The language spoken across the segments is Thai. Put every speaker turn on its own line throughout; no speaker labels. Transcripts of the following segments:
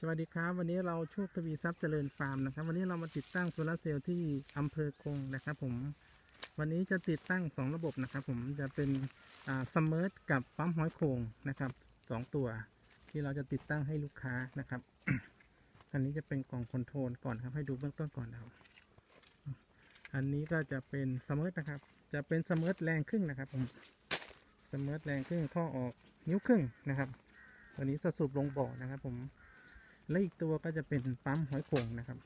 สวัสดีครับ วันนี้เราโชคทวีทรัพย์เจริญฟาร์มนะครับ วันนี้เรามาติดตั้งโซลาเซลล์ที่อำเภอคงนะครับผมวันนี้จะติดตั้งสองระบบนะครับ ผมจะเป็นอ่าซัมเมอร์กับปั๊มห้อยโคงนะครับสองตัว ที่เราจะติดตั้งให้ลูกค้านะครับอันนี้จะเป็นกล่องคอนโทรลก่อนครับ ให้ดูเบื้องต้นก่อนนะครับอันนี้ก็จะเป็นซัมเมอร์นะครับ จะเป็นซัมเมอร์แรงครึ่งนะครับ ผมซัมเมอร์แรงครึ่งท่อออกนิ้วครึ่งนะครับ ตัวนี้จะสูบลงบ่อนะครับ ผม และอีกตัวก็จะเป็นปั๊มหอยโข่งนะครับ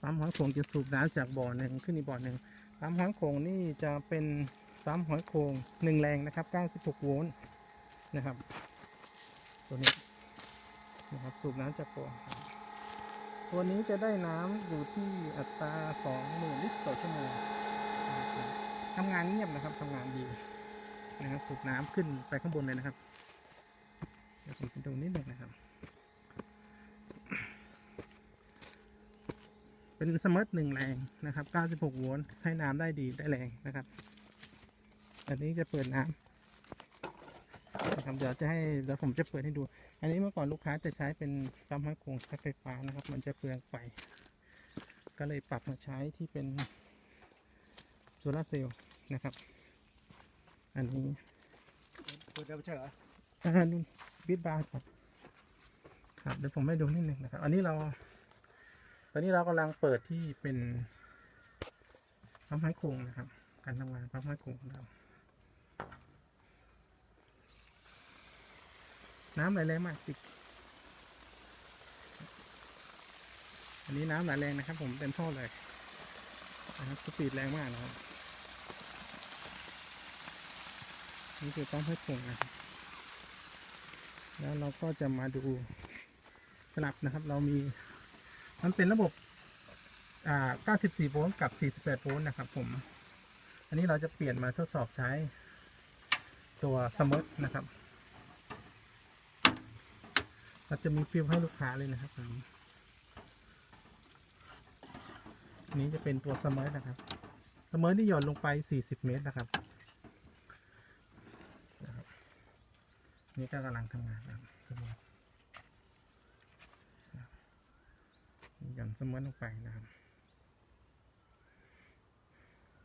ปั๊มหอยโข่งจะสูบน้ำจากบ่อหนึ่งขึ้นอีกบ่อหนึ่งปั๊มหอยโข่งนี่จะเป็นปั๊มหอยโข่งหนึ่งแรงนะครับ96โวลต์นะครับ ตัวนี้นะครับสูบน้ำจากบ่อตัวนี้จะได้น้ำอยู่ที่อัตรา20,000ลิตรต่อชั่วโมงทำงานเงียบนะครับทำงานดีนะครับสูบน้ำขึ้นไปข้างบนเลยนะครับ ดี๋ยวผมจะดูนิดหนึ่งนะครับ เป็นสมาร์ทหนึ่งแรงนะครับ 96 โวลต์ให้น้ำได้ดีได้แรงนะครับ อันนี้จะเปิดน้ำนะครับเดี๋ยวจะให้เดี๋ยวผมจะเปิดให้ดู อันนี้เมื่อก่อนลูกค้าจะใช้เป็นปั๊มห้อยโครงใช้ไฟฟ้านะครับ มันจะเปลืองไฟก็เลยปรับมาใช้ที่เป็นโซลาร์เซลล์นะครับ อันนี้
เปิดได้ไม่ใช่เหรอ
อ่านุ่น บิดบาร์ก่อนครับเดี๋ยวผมให้ดูนิดหนึ่งนะครับ อันนี้เรา ตอนนี้เรากำลังเปิดที่เป็นปั๊มไม้โครงนะครับ การทำงานปั๊มไม้โครงของเรา น้ำไหลแรงมากจิกอันนี้น้ำไหลแรงนะครับ ผมเต็มท่อเลยนะครับสปีดแรงมากนะครับนี่คือปั๊มไม้โครงนะครับ แล้วเราก็จะมาดูสลับนะครับ เรามีมันเป็นระบบอ่า94โวลต์กับ 48โวลต์นะครับผม อันนี้เราจะเปลี่ยนมาทดสอบใช้ตัวสม r ร์นะครับเราจะมีฟิลให้ลูกค้าเลยนะครับอันนี้จะเป็นตัวสม r ร์นะครับสม r ร์ที่หย่อนลงไป 40 เมตรนะครับ นี่ก็กำลังทำงานนะครับสมมติหย่อนสมมติลงไปนะครับ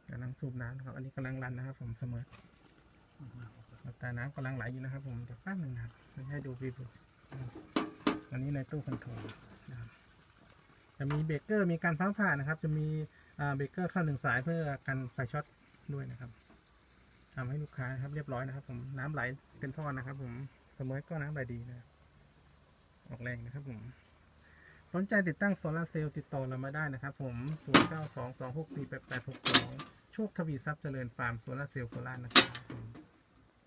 กำลังสูบน้ำนะครับ อันนี้กำลังรันนะครับ ผมเสมอแต่น้ำกำลังไหลอยู่นะครับ ผมเดี๋ยวแป๊บหนึ่งนะครับให้ดูวิวอันนี้ในตู้คอนโทรลนะครับจะมีเบรกเกอร์มีการฟ้าผ่านะครับ จะมีเบรกเกอร์เข้าหนึ่งสายเพื่อกันไฟช็อตด้วยนะครับ ทำให้ลูกค้านะครับเรียบร้อยนะครับ ผมน้ำไหลเต็มท่อนะครับ ผมเสมอก็น้ำไหลดีนะออกแรงนะครับ ผมสนใจติดตั้งโซลาเซลล์ติดต่อเรามาได้นะครับ ผม 0922648862 โชคทวีทรัพย์เจริญฟาร์มโซลาเซลล์โคราชนะครับ